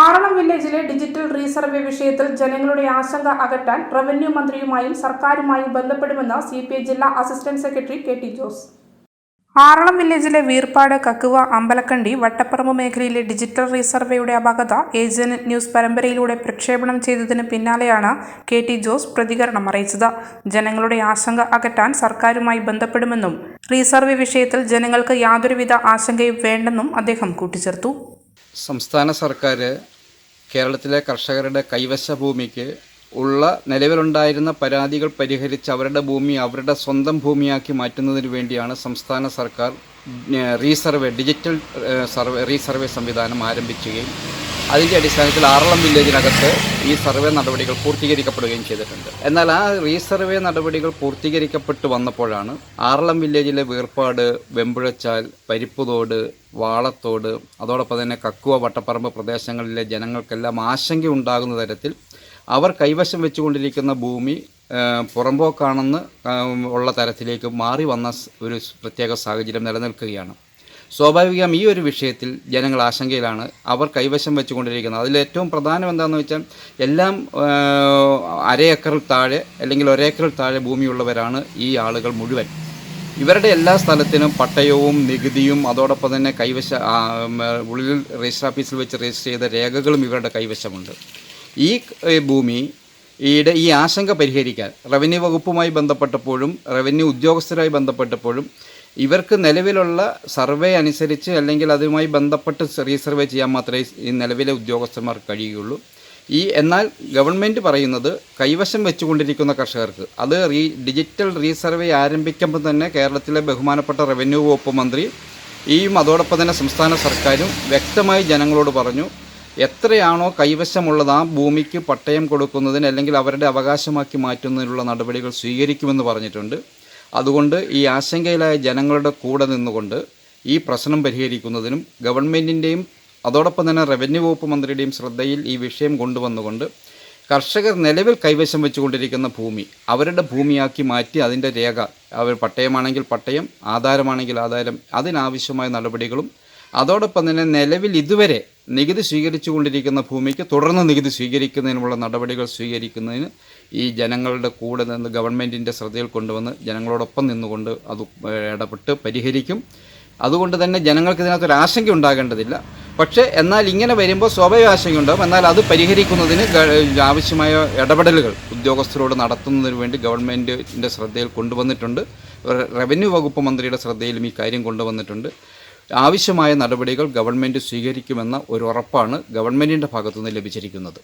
ആറളം വില്ലേജിലെ digital resurvey വിഷയത്തിൽ ജനങ്ങളുടെ ആശങ്ക അകറ്റാൻ റവന്യൂ മന്ത്രിയുമായും സർക്കാരുമായും ബന്ധപ്പെടുമെന്ന് സി പി ഐ ജില്ലാ assistant secretary K T Jose. Aralam വില്ലേജിലെ വീർപ്പാട് കക്കുവ അമ്പലക്കണ്ടി വട്ടപ്പറമ്പ് മേഖലയിലെ ഡിജിറ്റൽ റീസർവേയുടെ അപാകത ഏജന്റ് ന്യൂസ് പരമ്പരയിലൂടെ പ്രക്ഷേപണം ചെയ്തതിന് പിന്നാലെയാണ് കെ ടി ജോസ് പ്രതികരണം അറിയിച്ചത്. ജനങ്ങളുടെ ആശങ്ക അകറ്റാൻ സർക്കാരുമായി ബന്ധപ്പെടുമെന്നും റീസർവേ വിഷയത്തിൽ ജനങ്ങൾക്ക് യാതൊരുവിധ ആശങ്കയും വേണ്ടെന്നും അദ്ദേഹം കൂട്ടിച്ചേർത്തു. സംസ്ഥാന സർക്കാർ കേരളത്തിലെ കർഷകരുടെ കൈവശ ഭൂമിക്ക് ഉള്ള നിലവിലുണ്ടായിരുന്ന പരാതികൾ പരിഹരിച്ച് അവരുടെ ഭൂമി അവരുടെ സ്വന്തം ഭൂമിയാക്കി മാറ്റുന്നതിന് വേണ്ടിയാണ് സംസ്ഥാന സർക്കാർ റീസർവേ ഡിജിറ്റൽ സർവേ റീസർവേ സംവിധാനം ആരംഭിക്കുകയും അതിന്റെ അടിസ്ഥാനത്തിൽ ആറളം വില്ലേജിനകത്ത് ഈ സർവേ നടപടികൾ പൂർത്തീകരിക്കപ്പെടുകയും ചെയ്തിട്ടുണ്ട്. എന്നാൽ ആ റീസർവേ നടപടികൾ പൂർത്തീകരിക്കപ്പെട്ടു വന്നപ്പോഴാണ് ആറളം വില്ലേജിലെ വീർപ്പാട് വെമ്പുഴച്ചാൽ പരിപ്പുതോട് വാളത്തോട് അതോടൊപ്പം തന്നെ കക്കുവ വട്ടപ്പറമ്പ് പ്രദേശങ്ങളിലെ ജനങ്ങൾക്കെല്ലാം ആശങ്കയുണ്ടാകുന്ന തരത്തിൽ അവർ കൈവശം വെച്ചുകൊണ്ടിരിക്കുന്ന ഭൂമി പുറമ്പോക്കാണെന്ന് ഉള്ള തരത്തിലേക്ക് മാറി വന്ന ഒരു പ്രത്യേക സാഹചര്യം നിലനിൽക്കുകയാണ്. സ്വാഭാവികം ഈ ഒരു വിഷയത്തിൽ ജനങ്ങൾ ആശങ്കയിലാണ്. അവർ കൈവശം വെച്ചുകൊണ്ടിരിക്കുന്നത്. അതിൽ ഏറ്റവും പ്രധാനം എന്താണെന്ന് വെച്ചാൽ എല്ലാം അരയേക്കറിൽ താഴെ അല്ലെങ്കിൽ ഒരേക്കറിൽ താഴെ ഭൂമിയുള്ളവരാണ് ഈ ആളുകൾ മുഴുവൻ. ഇവരുടെ എല്ലാ സ്ഥലത്തിനും പട്ടയവും നികുതിയും അതോടൊപ്പം തന്നെ കൈവശ ഉള്ളിൽ രജിസ്റ്റർ ഓഫീസിൽ വെച്ച് രജിസ്റ്റർ ചെയ്ത രേഖകളും ഇവരുടെ കൈവശമുണ്ട്. ഈ ഭൂമി ഈയിടെ ഈ ആശങ്ക പരിഹരിക്കാൻ റവന്യൂ വകുപ്പുമായി ബന്ധപ്പെട്ടപ്പോഴും റവന്യൂ ഉദ്യോഗസ്ഥരുമായി ബന്ധപ്പെട്ടപ്പോഴും ഇവർക്ക് നിലവിലുള്ള സർവേ അനുസരിച്ച് അല്ലെങ്കിൽ അതുമായി ബന്ധപ്പെട്ട് റീസർവേ ചെയ്യാൻ മാത്രമേ ഈ നിലവിലെ ഉദ്യോഗസ്ഥന്മാർക്ക് കഴിയുകയുള്ളൂ. ഈ എന്നാൽ ഗവൺമെന്റ് പറയുന്നത് കൈവശം വെച്ചുകൊണ്ടിരിക്കുന്ന കർഷകർക്ക് അത് റീ ഡിജിറ്റൽ റീസർവേ ആരംഭിക്കുമ്പോൾ തന്നെ കേരളത്തിലെ ബഹുമാനപ്പെട്ട റവന്യൂ വകുപ്പ് മന്ത്രി ഈയും അതോടൊപ്പം തന്നെ സംസ്ഥാന സർക്കാരും വ്യക്തമായി ജനങ്ങളോട് പറഞ്ഞു എത്രയാണോ കൈവശമുള്ളത് ആ ഭൂമിക്ക് പട്ടയം കൊടുക്കുന്നതിന് അല്ലെങ്കിൽ അവരുടെ അവകാശമാക്കി മാറ്റുന്നതിനുള്ള നടപടികൾ സ്വീകരിക്കുമെന്ന് പറഞ്ഞിട്ടുണ്ട്. അതുകൊണ്ട് ഈ ആശങ്കയിലായ ജനങ്ങളുടെ കൂടെ നിന്നുകൊണ്ട് ഈ പ്രശ്നം പരിഹരിക്കുന്നതിനും ഗവൺമെന്റിന്റെയും അതോടൊപ്പം തന്നെ റവന്യൂ വകുപ്പ് മന്ത്രിയുടെയും ശ്രദ്ധയിൽ ഈ വിഷയം കൊണ്ടുവന്നുകൊണ്ട് കർഷകർ നിലവിൽ കൈവശം വെച്ചുകൊണ്ടിരിക്കുന്ന ഭൂമി അവരുടെ ഭൂമിയാക്കി മാറ്റി അതിന്റെ രേഖ അവർ പട്ടയമാണെങ്കിൽ പട്ടയം ആധാരമാണെങ്കിൽ ആധാരം അതിനാവശ്യമായ നടപടികളും അതോടൊപ്പം തന്നെ നിലവിൽ ഇതുവരെ നികുതി സ്വീകരിച്ചുകൊണ്ടിരിക്കുന്ന ഭൂമിക്ക് തുടർന്ന് നികുതി സ്വീകരിക്കുന്നതിനുള്ള നടപടികൾ സ്വീകരിക്കുന്നതിന് ഈ ജനങ്ങളുടെ കൂടെ നിന്ന് ഗവൺമെന്റിന്റെ ശ്രദ്ധയിൽ കൊണ്ടുവന്ന് ജനങ്ങളോടൊപ്പം നിന്നുകൊണ്ട് അത് ഇടപെട്ട് പരിഹരിക്കും. അതുകൊണ്ട് തന്നെ ജനങ്ങൾക്ക് ഇതിനകത്തൊരു ആശങ്ക ഉണ്ടാകേണ്ടതില്ല. പക്ഷേ എന്നാൽ ഇങ്ങനെ വരുമ്പോൾ സ്വാഭാവിക ആശങ്കയുണ്ടാകും എന്നാൽ അത് പരിഹരിക്കുന്നതിന് ആവശ്യമായ ഇടപെടലുകൾ ഉദ്യോഗസ്ഥരോട് നടത്തുന്നതിന് വേണ്ടി ഗവൺമെന്റിന്റെ ശ്രദ്ധയിൽ കൊണ്ടുവന്നിട്ടുണ്ട്. റവന്യൂ വകുപ്പ് മന്ത്രിയുടെ ശ്രദ്ധയിലും ഈ കാര്യം കൊണ്ടുവന്നിട്ടുണ്ട്. ആവശ്യമായ നടപടികൾ ഗവൺമെന്റ് സ്വീകരിക്കുമെന്ന ഒരു ഉറപ്പാണ് ഗവൺമെന്റിന്റെ ഭാഗത്തുനിന്ന് ലഭിച്ചിരിക്കുന്നത്.